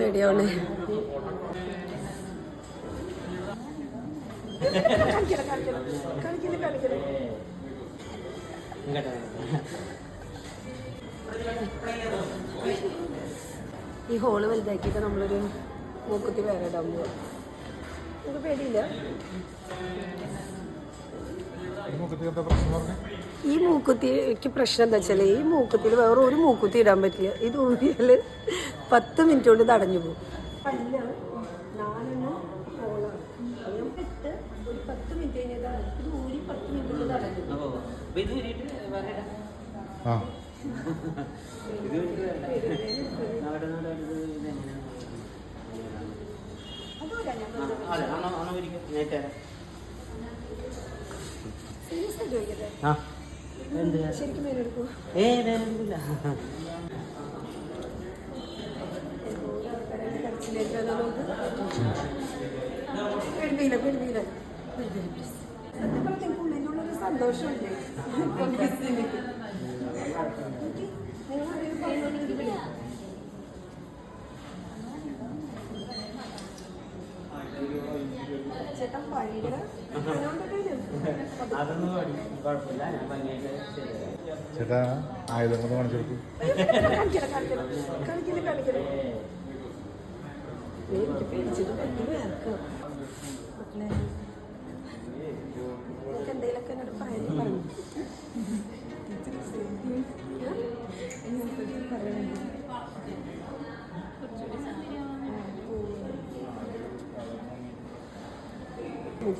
പേടിയാവണേ ഈ ഹോൾ വലുതാക്കിയിട്ട് നമ്മളൊരു മൂക്കുത്തി വേറെ ഇടാൻ പോവാ. നമുക്ക് പേടിയില്ല. ഈ മൂക്കുത്തിക്ക് പ്രശ്നം എന്താ വെച്ചാൽ ഈ മൂക്കുത്തിൽ വേറെ ഒരു മൂക്കുത്തി ഇടാൻ പറ്റില്ല. ഇത് ഊരിയാൽ പത്ത് മിനിറ്റ് കൊണ്ട് തടഞ്ഞു പോകും. അത് നമുക്ക് ഇട്ട് ഒരു പത്ത് മിനിറ്റ് കഴിഞ്ഞാൽ ഇത് ഊരി പത്ത് മിനിറ്റ് കൊണ്ട് തടഞ്ഞു പോകും ആ സീരിയസ് ആയിട്ട് ചോദിക്കട്ടെ? ആ. എന്ത്? ശരിക്കും മേലെടുക്കും ഏ ഉള്ളിലുള്ളൊരു സന്തോഷമില്ലേ. ചേട്ടൻ അതിനോണ്ടൊക്കെ അതൊന്നും കുഴപ്പമില്ല ഞാൻ ഭംഗിയായിട്ട് ചേട്ടാ ആയുധം കൊണ്ട് കാണിച്ചു കൊടുക്കും. കാണിക്കണം കാണിക്കണം ഒരു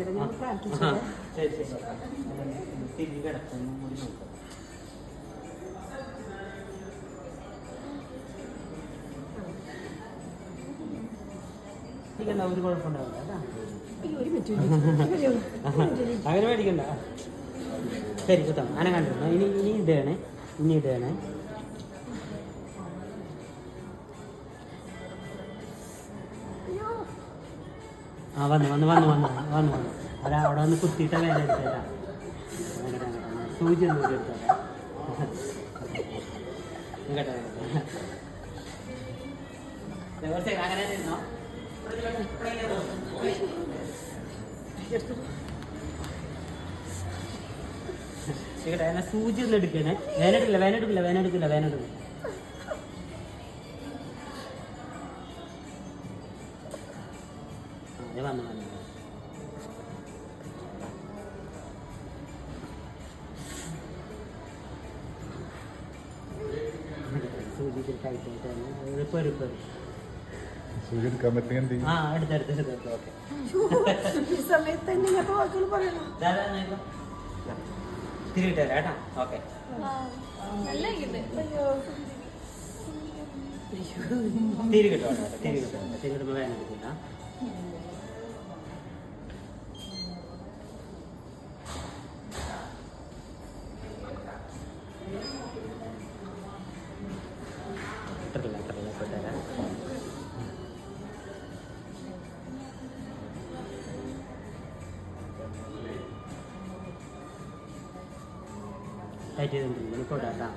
അങ്ങനെ മേടിക്കണ്ട. ശരി കുത്താം അങ്ങനെ കണ്ടിരുന്നു ഇനി ഇനി ഇടുകയാണ് ഇനി ഇടുകയാണ് ആ വന്നു വന്നു വന്നു വന്നു വന്നു വന്നു. അതാ അവിടെ വന്ന് കുത്തിയിട്ട വേല എടുത്തേരാ സൂചി ഒന്ന് എന്നെ സൂചി ഒന്ന് എടുക്കണേ വേനെടുക്കില്ല വേനെടുക്കില്ല വേനെടുക്കില്ല വേനെടുക്കില്ല എടുക്കാൻ പറ്റിയ എന്ത് ചെയ്യും ആ അടുത്തടുത്ത് എടുത്ത് ഓക്കെ ഈ സമയത്ത് തന്നെ ഇങ്ങനത്തെ വാക്കുകൾ പറയണം തിരിയിട്ട് തരാം കേട്ടോ ഓക്കെ തിരി കിട്ടോ തിരി കിട്ടോ തിരി ടൈറ്റ് ചെയ്തിട്ടുണ്ട് ഇപ്പോൾ ഇടാം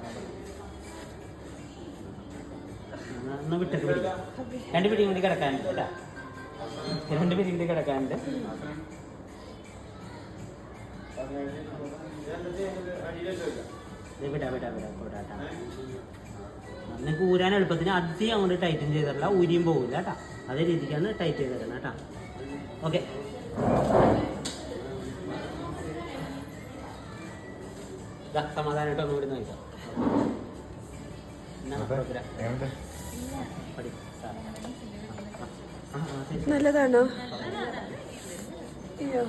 ഒന്ന് വിട്ടൊക്കെ പിടിക്കാം. രണ്ട് പിടിയും കൂടി കിടക്കാനുണ്ട് കേട്ടോ രണ്ട് പിടിയും കൂടി കിടക്കാനുണ്ട്. വിടാ വിടാ വിടാ. ഇടാം നിങ്ങൾക്ക് ഊരാൻ എളുപ്പത്തിന് അധികം അങ്ങോട്ട് ടൈറ്റൻ ചെയ്തിട്ടില്ല. ഊരിയും പോകില്ല കേട്ടോ അതേ രീതിക്കാണ് ടൈറ്റ് ചെയ്തിരുന്നത് കേട്ടോ ഓക്കെ സമാധാനമായിട്ട് നോക്കാം നല്ലതാണോ? അയ്യോ.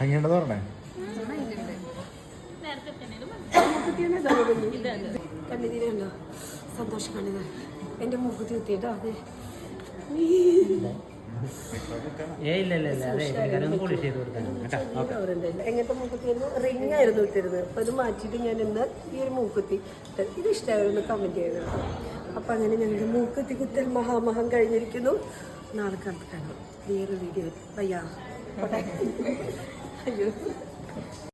എങ്ങനെയുണ്ടെന്ന് പറഞ്ഞേ? കണ്ണിതീരുണ്ടോ സന്തോഷം കണ്ണിത്. എന്റെ മുഖത്ത് കുത്തിയിട്ടോ? അതെ. എങ്ങനത്തെ മൂക്കുത്തിയായിരുന്നു? റിംഗ് ആയിരുന്നു ഇട്ടിരുന്നത്. അപ്പം അത് മാറ്റിയിട്ട് ഞാൻ ഇന്ന് ഈ ഒരു മൂക്കുത്തി. ഇത് ഇഷ്ടമായിരുന്നു കമന്റ് ചെയ്തത് അപ്പം അങ്ങനെ ഞങ്ങളുടെ മൂക്കുത്തി കുത്തൽ മഹാമഹം കഴിഞ്ഞിരിക്കുന്നു. നാളെ കണ്ടു കാണാം. വേറെ വീഡിയോ വയ്യാ അയ്യോ.